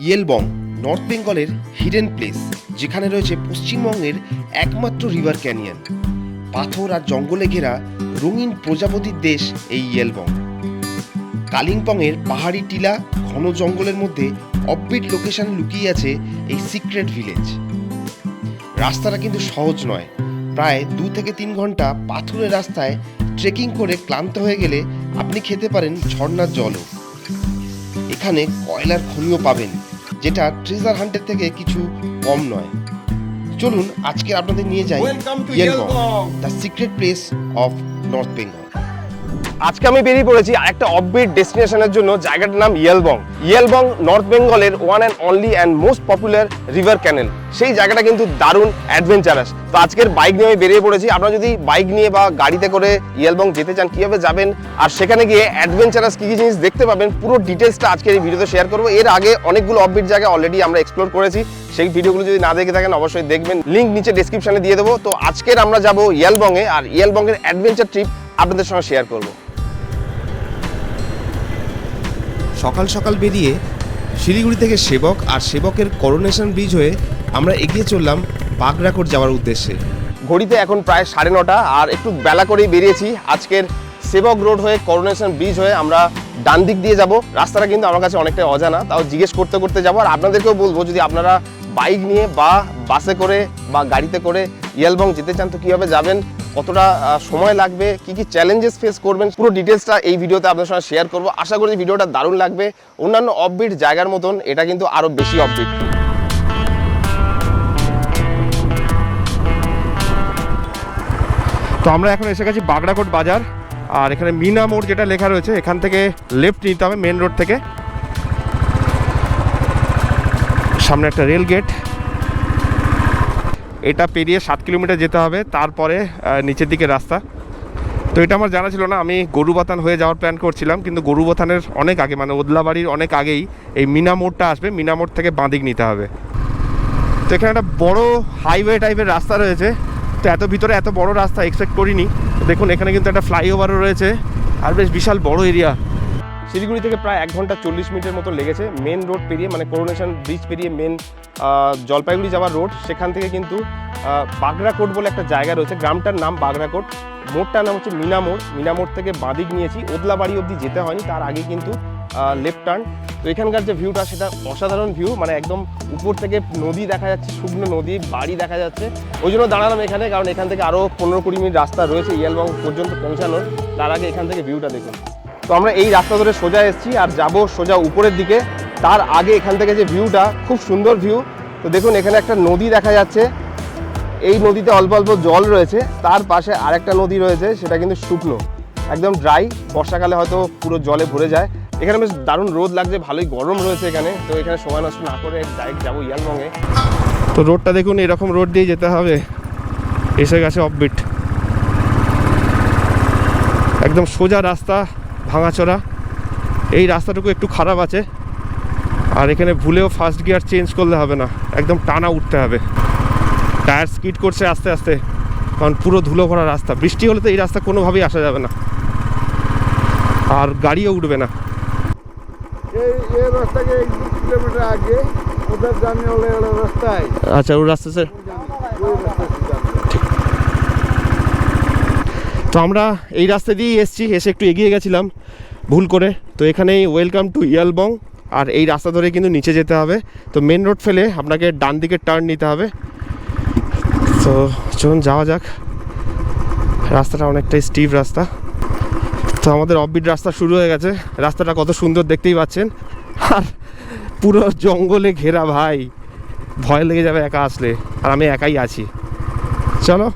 Yelbong, north বেঙ্গলের hidden place, যেখানে রয়েছে পশ্চিমবঙ্গের একমাত্র রিভার ক্যানিয়ন। পাথর আর জঙ্গলে ঘেরা রঙিন প্রজাপতির দেশ এই ইয়েলবং। কালিম্পংয়ের পাহাড়ি টিলা ঘন জঙ্গলের মধ্যে অববিট লোকেশনে লুকিয়ে আছে এই সিক্রেট ভিলেজ রাস্তাটা কিন্তু সহজ নয়। প্রায় দু থেকে তিন ঘণ্টা পাথুরে রাস্তায় ট্রেকিং করে ক্লান্ত হয়ে গেলে আপনি খেতে পারেন ঝর্ণার জলও। এখানে কয়লার খনিও পাবেন। যেটা ট্রেজার হান্টের থেকে কিছু কম নয় চলুন আজকে আপনাদের নিয়ে যাই. The secret place of north Bengal আজকে আমি বেরিয়ে পড়েছি একটা অফবিট ডেস্টিনেশনের জন্য, জায়গাটার নাম ইয়েলবং ইয়েলবং নর্থ বেঙ্গলের one and only and most popular river canal সেই জায়গাটা কিন্তু দারুণ অ্যাডভেঞ্চারাস তো আজকের বাইক নিয়ে আমি বেরিয়ে পড়েছি। আপনারা যদি বাইক নিয়ে বা গাড়িতে করে ইয়েলবং যেতে চান, কীভাবে যাবেন আর সেখানে গিয়ে অ্যাডভেঞ্চারাস কী কী জিনিস দেখতে পাবেন, পুরো ডিটেলসটা আজকের এই ভিডিওতে শেয়ার করব। এর আগে অনেকগুলো অফবিট জায়গা অলরেডি আমরা এক্সপ্লোর করেছি। সেই ভিডিওগুলো যদি না দেখে থাকেন, অবশ্যই দেখবেন। লিঙ্ক নিচে ডিসক্রিপশনে দিয়ে দেবো। তো আজকের আমরা যাব ইয়েলবংয়ে আর ইয়েলবংয়ের অ্যাডভেঞ্চার ট্রিপ আপনাদের সঙ্গে শেয়ার করব। সকাল সকাল বেরিয়ে শিলিগুড়ি থেকে সেবক আর সেবকের করোনেশন ব্রিজ হয়ে আমরা এগিয়ে চললাম বাগরাকোট যাওয়ার উদ্দেশ্যে। ঘড়িতে এখন প্রায় সাড়ে নটা, আর একটু বেলা করেই বেরিয়েছি। আজকের সেবক রোড হয়ে, করোনেশন ব্রিজ হয়ে আমরা ডান দিক দিয়ে যাব। রাস্তাটা কিন্তু আমার কাছে অনেকটাই অজানা, তাও জিজ্ঞেস করতে করতে যাব। আর আপনাদেরকেও বলব, যদি আপনারা বাইক নিয়ে বা বাসে করে বা গাড়িতে করে ইয়েলবং যেতে চান, তো কীভাবে যাবেন? কতটা সময় লাগবে, কি কি চ্যালেঞ্জেস ফেস করবেন, পুরো ডিটেলসটা এই ভিডিওতে আপনার সঙ্গে শেয়ার করব। আশা করি ভিডিওটা দারুণ লাগবে। অন্যান্য অফবিট জায়গার মতন এটা কিন্তু আরও বেশি অফবিট তো আমরা এখন এসে গেছি বাগড়াকোট বাজার। আর এখানে মিনা মোড় যেটা লেখা রয়েছে, এখান থেকে লেফট নিতে হবে মেন রোড থেকে। সামনে একটা রেল গেট এটা পেরিয়ে সাত কিলোমিটার যেতে হবে, তারপরে নিচের দিকে রাস্তা। তো এটা আমার জানা ছিল না, আমি গরুবাথান হয়ে যাওয়ার প্ল্যান করছিলাম, কিন্তু গরুবাথানের অনেক আগে মানে ওদলাবাড়ির অনেক আগেই এই মিনা মোড়টা আসবে মিনা মোড় থেকে বাঁদিক নিতে হবে। তো এখানে একটা বড় হাইওয়ে টাইপের রাস্তা রয়েছে, তো এত ভিতরে এত বড় রাস্তা এক্সপেক্ট করিনি। দেখুন, এখানে কিন্তু একটা ফ্লাইওভারও রয়েছে, আর বেশ বিশাল বড় এরিয়া শিলিগুড়ি থেকে প্রায় এক ঘণ্টা চল্লিশ মিনিটের মতো লেগেছে মেন রোড পেরিয়ে মানে করোনেশন ব্রিজ পেরিয়ে মেন জলপাইগুড়ি যাওয়ার রোড সেখান থেকে কিন্তু আহ, বাগড়াকোট বলে একটা জায়গা রয়েছে। গ্রামটার নাম বাগড়াকোট। মোড়টার নাম হচ্ছে মিনামোড়। মিনামোড় থেকে বাঁদিক নিয়েছি। ওদলাবাড়ি অবধি যেতে হয়নি। তার আগে কিন্তু লেফট টার্ন তো এখানকার যে ভিউটা সেটা অসাধারণ ভিউ মানে একদম উপর থেকে নদী দেখা যাচ্ছে শুকনো নদী বাড়ি দেখা যাচ্ছে। ওই জন্য দাঁড়ালাম এখানে কারণ এখান থেকে আরও পনেরো কুড়ি মিনিট রাস্তা রয়েছে ইয়ালবং পর্যন্ত পৌঁছানোর। তার আগে এখান থেকে ভিউটা দেখুন। তো আমরা এই রাস্তা ধরে সোজা এসেছি আর যাব সোজা উপরের দিকে। তার আগে এখান থেকে যে ভিউটা, খুব সুন্দর ভিউ। তো দেখুন, এখানে একটা নদী দেখা যাচ্ছে। এই নদীতে অল্প অল্প জল রয়েছে। তার পাশে আরেকটা নদী রয়েছে, সেটা কিন্তু শুকনো। একদম ড্রাই। বর্ষাকালে হয়তো পুরো জলে ভরে যায়। এখানে বেশ দারুণ রোদ লাগছে, ভালোই গরম রয়েছে এখানে। তো এখানে সময় নষ্ট না করে ডাইরেক্ট যাব ইয়ালবংয়ে তো রোডটা দেখুন, এরকম রোড দিয়ে যেতে হবে। এসে গেছে অফবিট একদম সোজা রাস্তা। ভাঙাচোরা। এই রাস্তাটুকু একটু খারাপ আছে। আর এখানে ভুলেও ফার্স্ট গিয়ার চেঞ্জ করলে হবে না। একদম টানা উঠতে হবে। টায়ার স্কিড করছে আস্তে আস্তে। কারণ পুরো ধুলো ভরা রাস্তা। বৃষ্টি হলে তো এই রাস্তা কোনোভাবেই আসা যাবে না। আর গাড়িও উঠবে না। আচ্ছা ওই রাস্তা স্যার তো আমরা এই রাস্তা দিয়েই এসেছি, এসে একটু এগিয়ে গেছিলাম ভুল করে। তো এখানেই ওয়েলকাম টু ইয়ালবং আর এই রাস্তা ধরে কিন্তু নিচে যেতে হবে। তো মেন রোড ফেলে আপনাকে ডান দিকে টার্ন নিতে হবে। তো চলুন, যাওয়া যাক। রাস্তাটা অনেকটাই স্টিভ রাস্তা। তো আমাদের অফবিট রাস্তা শুরু হয়ে গেছে। রাস্তাটা কত সুন্দর দেখতেই পাচ্ছেন। আর পুরো জঙ্গলে ঘেরা ভাই। ভয় লেগে যাবে একা আসলে। আর আমি একাই আছি। চলো।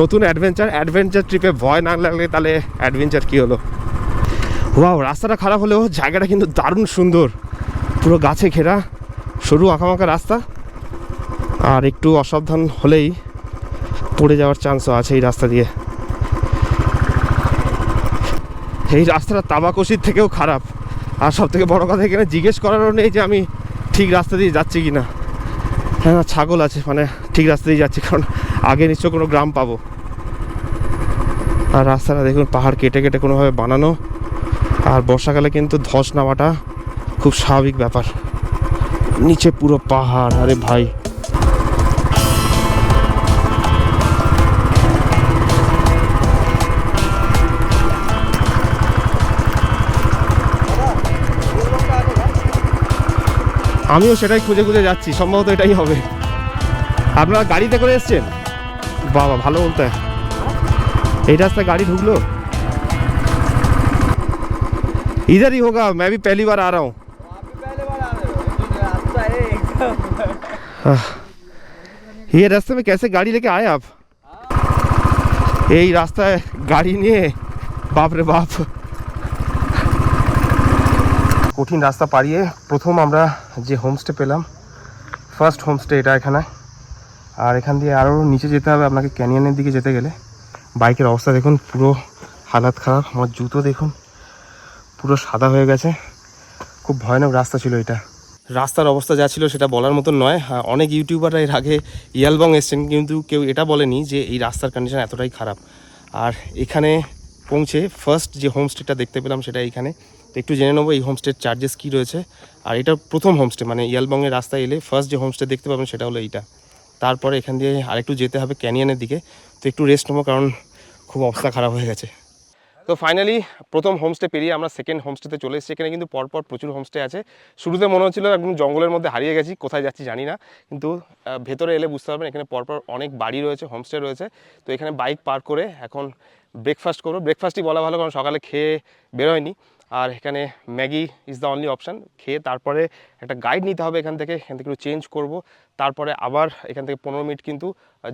নতুন অ্যাডভেঞ্চার অ্যাডভেঞ্চার ট্রিপে ভয় না লাগলে তাহলে অ্যাডভেঞ্চার কী হলো? ওয়াও রাস্তাটা খারাপ হলেও জায়গাটা কিন্তু দারুণ সুন্দর। পুরো গাছে ঘেরা, সরু আঁকামাকা রাস্তা। আর একটু অসাবধান হলেই পড়ে যাওয়ার চান্সও আছে এই রাস্তা দিয়ে। এই রাস্তাটা তাবাকশির থেকেও খারাপ। আর সব থেকে বড়ো কথা এখানে জিজ্ঞেস করারও নেই যে আমি ঠিক রাস্তা দিয়ে যাচ্ছি কি না হ্যাঁ ছাগল আছে মানে ঠিক রাস্তা দিয়ে যাচ্ছি, কারণ আগে নিশ্চয় কোনো গ্রাম পাবো। আর রাস্তাটা দেখুন, পাহাড় কেটে কেটে কোনোভাবে বানানো। আর বর্ষাকালে কিন্তু ধস নামাটা খুব স্বাভাবিক ব্যাপার। নিচে পুরো পাহাড়, আরে ভাই। আমিও সেটাই খুঁজে খুঁজে যাচ্ছি, সম্ভবত এটাই হবে। আপনারা গাড়িতে করে এসছেন? বাবা ভালো বলতে এই রাস্তায় গাড়ি ঢুকলো इधर ही होगा मैं भी पहली बार आ रहा हूँ ये रास्ते में कैसे गाड़ी लेके आए आप এই রাস্তায় গাড়ি নিয়ে বাপ রে বাপ কঠিন রাস্তা পাড়িয়ে প্রথম আমরা যে হোমস্টে পেলাম ফার্স্ট হোমস্টে এটা এখানে আর এখান দিয়ে আরও নিচে যেতে হবে আপনাকে ক্যানিয়নের দিকে যেতে গেলে। বাইকের অবস্থা দেখুন, পুরো হালাত খারাপ, আমার জুতো দেখুন, পুরো সাদা হয়ে গেছে। খুব ভয়ানক রাস্তা ছিল এটা। রাস্তার অবস্থা যা ছিল সেটা বলার মতন নয়। অনেক ইউটিউবাররা এর আগে ইয়ালবং এসছেন, কিন্তু কেউ এটা বলেনি যে এই রাস্তার কন্ডিশন এতটাই খারাপ। আর এখানে পৌঁছে ফার্স্ট যে হোমস্টেটা দেখতে পেলাম সেটা এইখানে। তো একটু জেনে নেব এই হোমস্টের চার্জেস কী রয়েছে। আর এটা প্রথম হোমস্টে মানে ইয়ালবংয়ের রাস্তায় এলে ফার্স্ট যে হোমস্টে দেখতে পাবেন সেটা হলো এইটা। তারপরে এখান দিয়ে আরেকটু যেতে হবে ক্যানিয়নের দিকে। তো একটু রেস্ট নেব কারণ খুব অবস্থা খারাপ হয়ে গেছে। তো ফাইনালি প্রথম হোমস্টে পেরিয়ে আমরা সেকেন্ড হোমস্টেতে চলে এসেছি। এখানে কিন্তু পরপর প্রচুর হোমস্টে আছে। শুরুতে মনে হচ্ছিল একদম জঙ্গলের মধ্যে হারিয়ে গেছি, কোথায় যাচ্ছি জানি না। কিন্তু ভেতরে এলে বুঝতে পারবেন, এখানে পরপর অনেক বাড়ি রয়েছে হোমস্টে রয়েছে। তো এখানে বাইক পার্ক করে এখন ব্রেকফাস্ট করব। ব্রেকফাস্টই বলা ভালো, কারণ সকালে খেয়ে বেরোয়নি। আর এখানে Maggi is the only option খেয়ে তারপরে একটা গাইড নিতে হবে এখান থেকে এখান থেকে একটু চেঞ্জ করব। তারপরে আবার এখান থেকে পনেরো মিনিট কিন্তু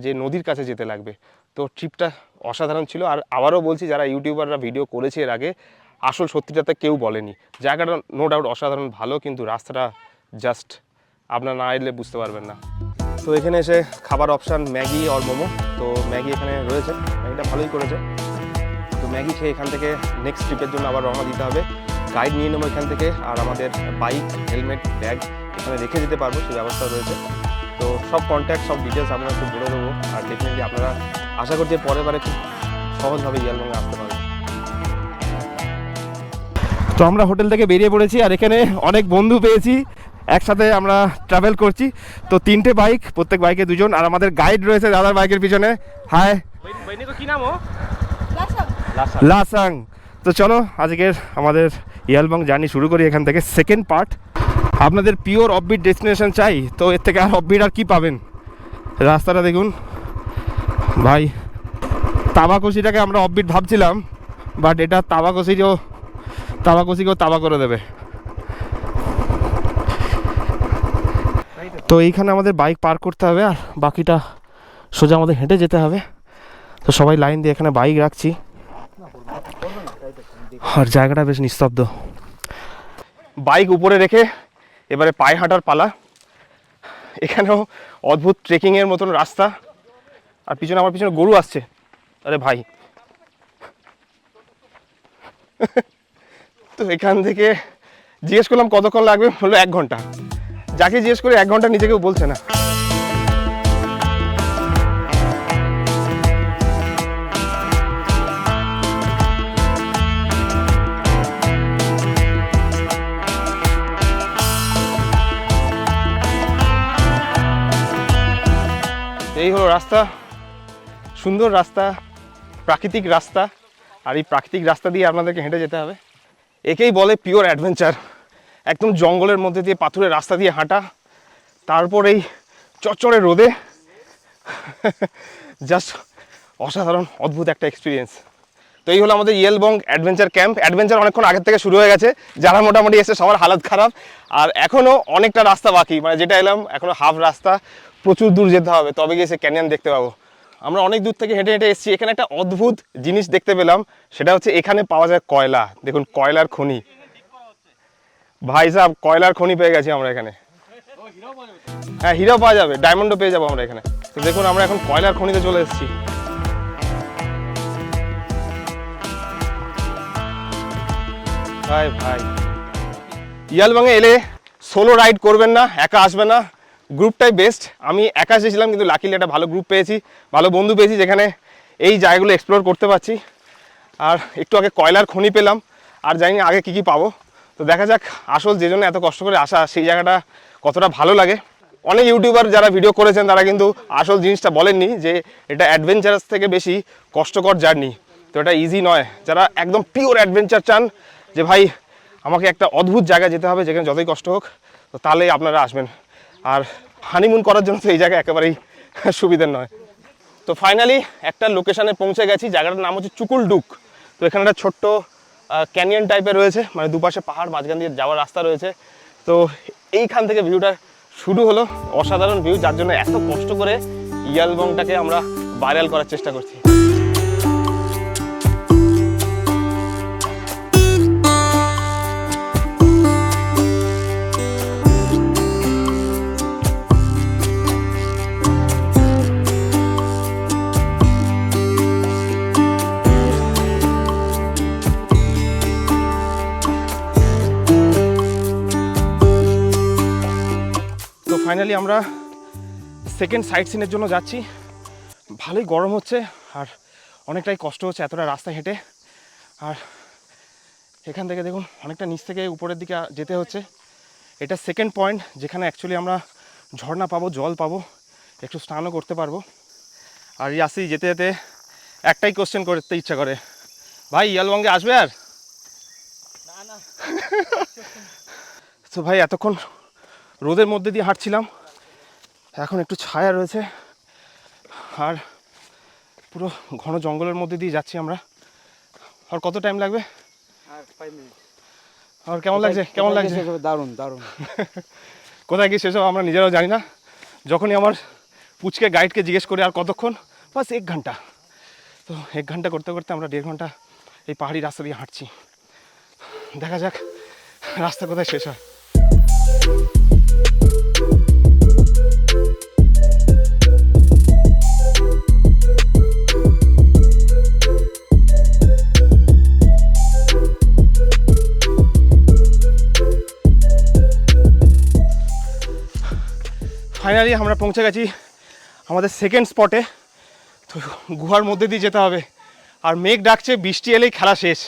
যে নদীর কাছে যেতে লাগবে। তো ট্রিপটা অসাধারণ ছিল। আর আবারও বলছি, যারা ইউটিউবাররা ভিডিও করেছে এর আগে, আসল সত্যিটাতে কেউ বলেনি। জায়গাটা নো ডাউট অসাধারণ, ভালো, কিন্তু রাস্তাটা জাস্ট আপনার না এলে বুঝতে পারবেন না। তো এখানে এসে খাবার অপশান ম্যাগি আর মোমো। তো ম্যাগি এখানে রয়েছে। ম্যাগিটা ভালোই করেছে। ম্যাগি খেয়ে এখান থেকে নেক্সট ট্রিপের জন্য আবার রওনা দিতে হবে। গাইড নিয়ে নেব এখান থেকে আর আমাদের বাইক হেলমেট ব্যাগ এখানে রেখে দিতে পারব সেই ব্যবস্থা রয়েছে। তো সব কন্ট্যাক্ট সব ডিটেলস আমরা একটু বলে দেবো আর ডেফিনেটলি আপনারা আশা করছি পরের বারে খুব সহজভাবে ইয়ালবঙ্গে আসতে পারবেন। তো আমরা হোটেল থেকে বেরিয়ে পড়েছি আর এখানে অনেক বন্ধু পেয়েছি একসাথে আমরা ট্রাভেল করছি। তো তিনটে বাইক প্রত্যেক বাইকে দুজন আর আমাদের গাইড রয়েছে দাদার বাইকের পিছনে। হাই কি নাম ও? লাসাং। তো চলো, আজকের আমাদের ইয়ালবং জার্নি শুরু করি এখান থেকে। Second part. আপনাদের পিওর অফবিট ডেস্টিনেশন চাই, তো এর থেকে আর অফবিট আর কী পাবেন? রাস্তাটা দেখুন। ভাই তাবাকসিটাকে আমরা অফবিট ভাবছিলাম বাট এটা তাবাকসিও তাবাকসিকেও তাবা করে দেবে। তো এইখানে আমাদের বাইক পার্ক করতে হবে, আর বাকিটা সোজা আমাদের হেঁটে যেতে হবে। তো সবাই লাইন দিয়ে এখানে বাইক রাখছি। আর জায়গাটা বেশ নিস্তব্ধ। বাইক উপরে রেখে এবারে পায়ে হাঁটার পালা। এখানেও অদ্ভুত ট্রেকিংয়ের মতন রাস্তা। আর পিছনে আমার পিছনে গরু আসছে। আরে ভাই। তো এখান থেকে জিজ্ঞেস করলাম কতক্ষণ লাগবে? বলল এক ঘণ্টা। যাকে জিজ্ঞেস করে এক ঘণ্টা নিজেকেও বলছে না। এই রাস্তা, সুন্দর রাস্তা, প্রাকৃতিক রাস্তা, আর এই প্রাকৃতিক রাস্তা দিয়ে আপনাদেরকে হেঁটে যেতে হবে। একেই বলে পিওর অ্যাডভেঞ্চার একদম জঙ্গলের মধ্যে দিয়ে পাথুরের রাস্তা দিয়ে হাঁটা তারপর এই চচ্চড়ে রোদে। জাস্ট অসাধারণ, অদ্ভুত একটা এক্সপিরিয়েন্স তো এই হলো আমাদের ইয়েলবং অ্যাডভেঞ্চার ক্যাম্প অ্যাডভেঞ্চার অনেকক্ষণ আগের থেকে শুরু হয়ে গেছে, যারা মোটামুটি এসে সবার হালত খারাপ। আর এখনও অনেকটা রাস্তা বাকি মানে যেটা এলাম, এখনও হাফ রাস্তা। প্রচুর দূর যেতে হবে, তবে গিয়ে সে ক্যানিয়ন দেখতে পাবো। আমরা অনেক দূর থেকে হেঁটে হেঁটে এসেছি, এখানে একটা অদ্ভুত জিনিস দেখতে পেলাম, সেটা হচ্ছে এখানে পাওয়া যায় কয়লা। দেখুন, কয়লার খনি। ভাই সাহেব কয়লার খনি পেয়ে গেছি আমরা এখানে। হ্যাঁ হিরো পাওয়া যাবে ডায়মন্ডও পেয়ে যাব আমরা এখানে। তো দেখুন, আমরা এখন কয়লার খনিতে চলে এসেছি। ভাই ভাই। ইয়ালবাঙে এলে সোলো রাইড করবেন না, একা আসবে না। গ্রুপটাই বেস্ট আমি একা এসেছিলাম, কিন্তু লাকিলি একটা ভালো গ্রুপ পেয়েছি, ভালো বন্ধু পেয়েছি, যেখানে এই জায়গাগুলো এক্সপ্লোর করতে পারছি। আর একটু আগে কয়লার খনি পেলাম, আর জানি আগে কী কী পাবো। তো দেখা যাক, আসল যে জন্য এত কষ্ট করে আসা, সেই জায়গাটা কতটা ভালো লাগে। অনেক ইউটিউবার যারা ভিডিও করেছেন, তারা কিন্তু আসল জিনিসটা বলেননি যে এটা অ্যাডভেঞ্চারাস থেকে বেশি কষ্টকর জার্নি তো এটা ইজি নয়। যারা একদম পিওর অ্যাডভেঞ্চার চান, যে ভাই, আমাকে একটা অদ্ভুত জায়গায় যেতে হবে, যেখানে যতই কষ্ট হোক, তো তাহলেই আপনারা আসবেন। আর হানিমুন করার জন্য তো এই জায়গা একেবারেই সুবিধার নয়। তো ফাইনালি একটা লোকেশানে পৌঁছে গেছি, জায়গাটার নাম হচ্ছে চুকুল ডুক তো এখানে একটা ছোট্ট ক্যানিয়ন টাইপের রয়েছে মানে দুপাশে পাহাড়, মাঝখান দিয়ে যাওয়ার রাস্তা রয়েছে। তো এইখান থেকে ভিউটা শুরু হলো। অসাধারণ ভিউ যার জন্য এত কষ্ট করে ইয়ালবংটাকে আমরা ভাইরাল করার চেষ্টা করছি। তো ফাইনালি আমরা সেকেন্ড সাইট সিনের জন্য যাচ্ছি। ভালোই গরম হচ্ছে আর অনেকটাই কষ্ট হচ্ছে এতটা রাস্তা হেঁটে। আর এখান থেকে দেখুন অনেকটা নিচ থেকে উপরের দিকে যেতে হচ্ছে। এটা সেকেন্ড পয়েন্ট যেখানে অ্যাকচুয়ালি আমরা ঝর্ণা পাবো জল পাবো একটু স্নানও করতে পারব। আর ইয়াসি যেতে যেতে একটাই কোশ্চেন করতে ইচ্ছা করে। ভাই ইয়ালবঙ্গে আসবে আর? তো ভাই এতক্ষণ রোদের মধ্যে দিয়ে হাঁটছিলাম। এখন একটু ছায়া রয়েছে। আর পুরো ঘন জঙ্গলের মধ্যে দিয়ে যাচ্ছি আমরা। আর কত টাইম লাগবে? আর আর কেমন লাগছে? কেমন লাগছে? দারুণ দারুণ। কোথায় গিয়ে সেসব আমরা নিজেরাও জানি না। যখনই আমার পুচকে গাইডকে জিজ্ঞেস করি আর কতক্ষণ? বাস এক ঘণ্টা। তো এক ঘণ্টা করতে করতে আমরা দেড় ঘণ্টা এই পাহাড়ি রাস্তা দিয়ে হাঁটছি। দেখা যাক রাস্তা কোথায় শেষ হয়। আমরা পৌঁছে গেছি আমাদের সেকেন্ড স্পটে তো গুহার মধ্যে দিয়ে যেতে হবে। আর মেঘ ডাকছে বৃষ্টি এলেই খেলা শেষ।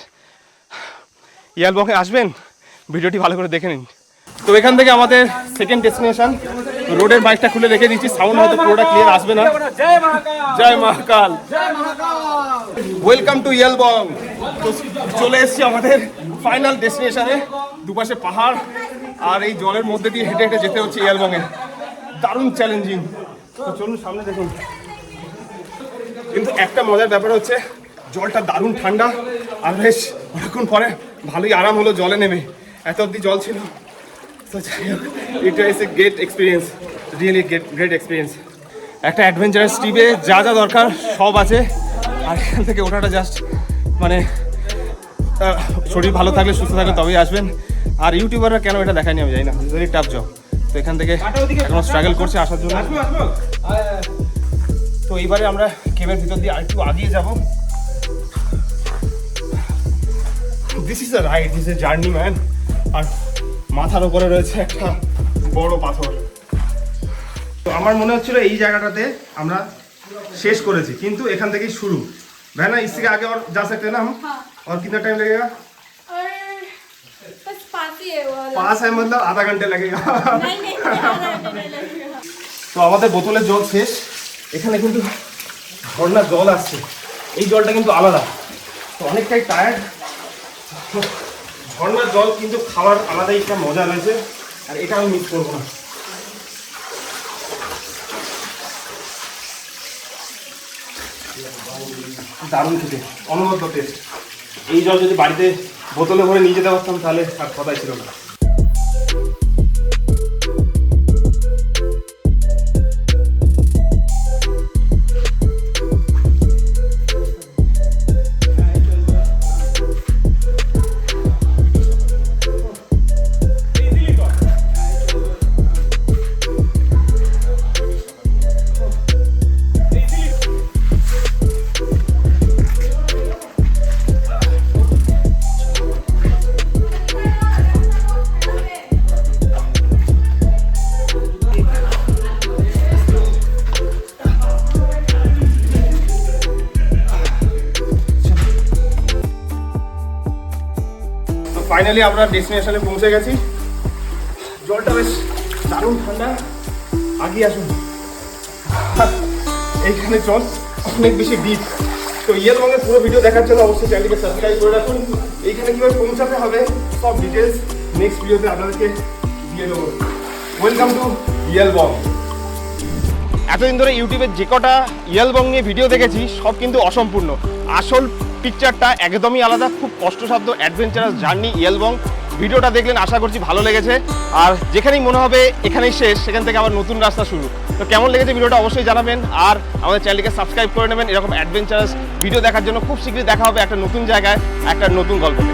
ইয়ালবঙ্গে আসবেন? ভিডিওটি ভালো করে দেখে নিন। তো এখান থেকে আমাদের সেকেন্ড ডেস্টিনেশন রোডের বাইকটা খুলে রেখে দিচ্ছি। সাউন্ড হয়তো পুরোটা ক্লিয়ার আসবে না। জয় মহাকাল! ওয়েলকাম টু ইয়ালবং তো চলে এসেছি আমাদের ফাইনাল ডেস্টিনেশনে দুপাশে পাহাড় আর এই জলের মধ্যে দিয়ে হেঁটে হেঁটে যেতে হচ্ছে ইয়ালবংয়ে দারুণ চ্যালেঞ্জিং তো চলুন সামনে দেখুন। কিন্তু একটা মজার ব্যাপার হচ্ছে, জলটা দারুণ ঠান্ডা। আর বেশ, অনেকক্ষণ পরে ভালোই আরাম হলো জলে নেমে। এত অব্দি জল ছিল। তো যাই হোক, এটা is a great experience really great great experience একটা অ্যাডভেঞ্চারাস ট্রিপে যা যা দরকার সব আছে। আর এখান থেকে ওঠাটা জাস্ট মানে শরীর ভালো থাকলে, সুস্থ থাকলে তবেই আসবেন। আর ইউটিউবাররা কেন এটা দেখায়নি আমি জানি না। ভেরি টাফ জব তো এখান থেকে এখনো স্ট্রাগল করছে আসার জন্য তো এইবারে আমরা কেবের ভিতর দিয়ে আরেকটু আগিয়ে যাব this is a ride this a journey man আর মাথার উপরে রয়েছে একটা বড় পাথর তো আমার মনে হচ্ছিল এই জায়গাটাতে আমরা শেষ করেছি কিন্তু এখান থেকেই শুরু ভ্যানা इससे आगे और जा सकते हैं ना हम हाँ और कितना टाइम लगेगा और बस पास ही है वो वाला पास है मतलब आधा घंटे लगेगा नहीं नहीं नहीं, आधा घंटा नहीं लगेगा তো আমাদের বোতলের জল শেষ এখানে কিন্তু ঝর্ণার জল আসছে এই জলটা কিন্তু আলাদা তো অনেকটাই টায়ার্ড ঝর্ণার জল কিন্তু খাওয়ার আলাদাই একটা মজা রয়েছে আর এটা আমি মিস করবো না দারুণ খেতে অনবদ্য টেস্ট এই জল যদি বাড়িতে বোতলে ভরে নিয়ে যেতে পারতাম তাহলে আর কথাই ছিল না। ফাইনালি আমরা ডেস্টিনেশনে পৌঁছে গেছি। জলটা বেশ দারুণ ঠান্ডা। আগে আসুন। এইখানে চল। অনেক বেশি ডিপ তো ইয়েল বঙ্গের পুরো ভিডিও দেখার জন্য অবশ্যই চ্যানেলকে সাবস্ক্রাইব করে রাখুন। এইখানে কীভাবে পৌঁছাতে হবে, সব ডিটেলস নেক্সট ভিডিওতে আপনাদেরকে দিয়ে দেবো। ওয়েলকাম টু ইয়েল বং এতদিন ধরে ইউটিউবে যে কটা ইয়েলবং নিয়ে ভিডিও দেখেছি, সব কিন্তু অসম্পূর্ণ। আসল পিকচারটা একদমই আলাদা, খুব কষ্টসাধ্য অ্যাডভেঞ্চারাস জার্নি ইয়েলবং ভিডিওটা দেখলেন, আশা করছি ভালো লেগেছে। আর যেখানেই মনে হবে, এখানেই শেষ। সেখান থেকে আবার নতুন রাস্তা শুরু। তো কেমন লেগেছে ভিডিওটা অবশ্যই জানাবেন। আর আমাদের চ্যানেলকে সাবস্ক্রাইব করে নেবেন। এরকম অ্যাডভেঞ্চারাস ভিডিও দেখার জন্য খুব শীঘ্রই দেখা হবে একটা নতুন জায়গায়, একটা নতুন গল্পতে।